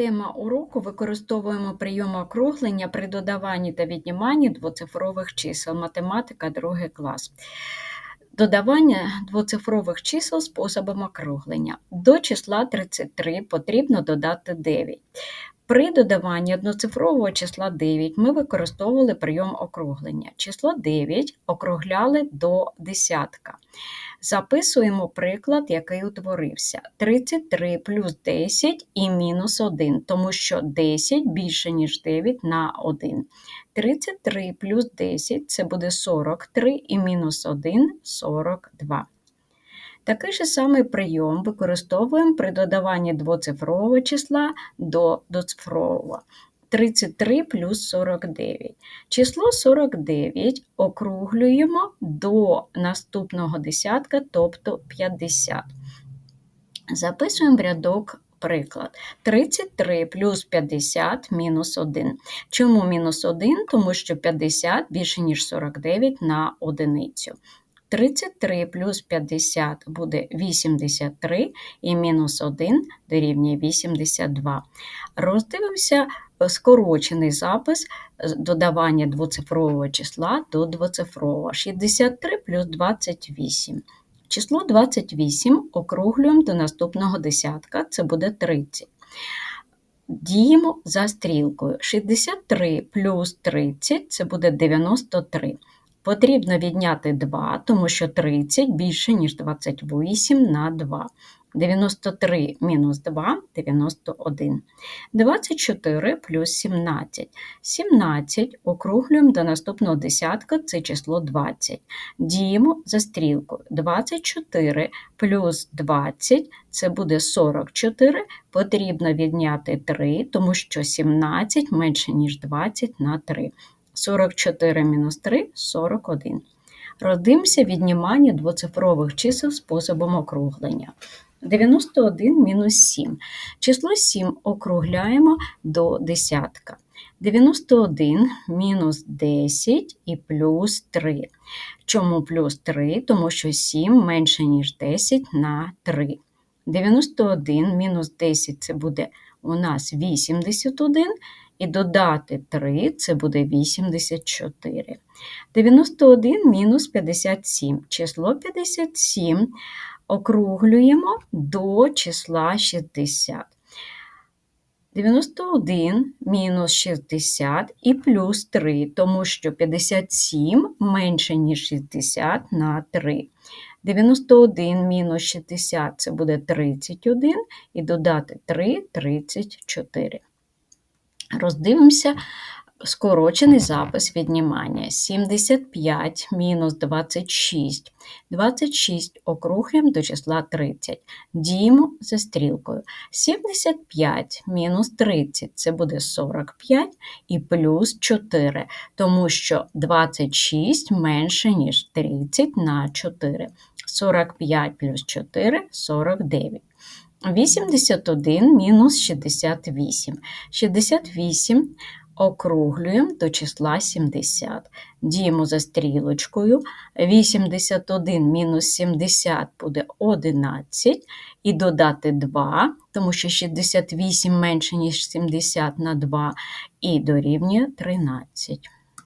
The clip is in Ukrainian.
Тема уроку використовуємо прийом округлення при додаванні та відніманні двоцифрових чисел. Математика 2 клас. Додавання двоцифрових чисел способом округлення. До числа 33 потрібно додати 9. При додаванні одноцифрового числа 9 ми використовували прийом округлення. Число 9 округляли до десятка. Записуємо приклад, який утворився. 33 плюс 10 і мінус 1, тому що 10 більше, ніж 9 на 1. 33 плюс 10 це буде 43 і мінус 1 – 42. Такий же самий прийом використовуємо при додаванні двоцифрового числа до доцифрового. 33 плюс 49. Число 49 округлюємо до наступного десятка, тобто 50. Записуємо в рядок приклад. 33 плюс 50 мінус 1. Чому мінус 1? Тому що 50 більше, ніж 49 на одиницю. 33 плюс 50 буде 83 і мінус 1 дорівнює 82. Роздивимося скорочений запис додавання двоцифрового числа до двоцифрового. 63 плюс 28. Число 28 округлюємо до наступного десятка, це буде 30. Діємо за стрілкою. 63 плюс 30 це буде 93. Потрібно відняти 2, тому що 30 більше, ніж 28 на 2. 93 мінус 2 91. 24 плюс 17. 17 округлюємо до наступного десятка, це число 20. Діємо за стрілкою. 24 плюс 20 це буде 44. Потрібно відняти 3, тому що 17 менше, ніж 20 на 3. 44 мінус 3 41. Родимося віднімання двоцифрових чисел способом округлення. 91 мінус 7. Число 7 округляємо до десятка. 91 мінус 10 і плюс 3. Чому плюс 3? Тому що 7 менше, ніж 10 на 3. 91 мінус 10 це буде у нас 81, і додати 3 це буде 84. 91 мінус 57. Число 57 округлюємо до числа 60. 91 мінус 60 і плюс 3, тому що 57 менше, ніж 60 на 3. 91 мінус 60 це буде 31, і додати 3 34. Роздивимося скорочений запис віднімання. 75 мінус 26. 26 округлюємо до числа 30. Діємо за стрілкою. 75 мінус 30 це буде 45 і плюс 4, тому що 26 менше, ніж 30 на 4. 45 плюс 4 49. 81 мінус 68. 68 округлюємо до числа 70. Діємо за стрілочкою. 81 мінус 70 буде 11. І додати 2, тому що 68 менше, ніж 70 на 2, і дорівнює 13.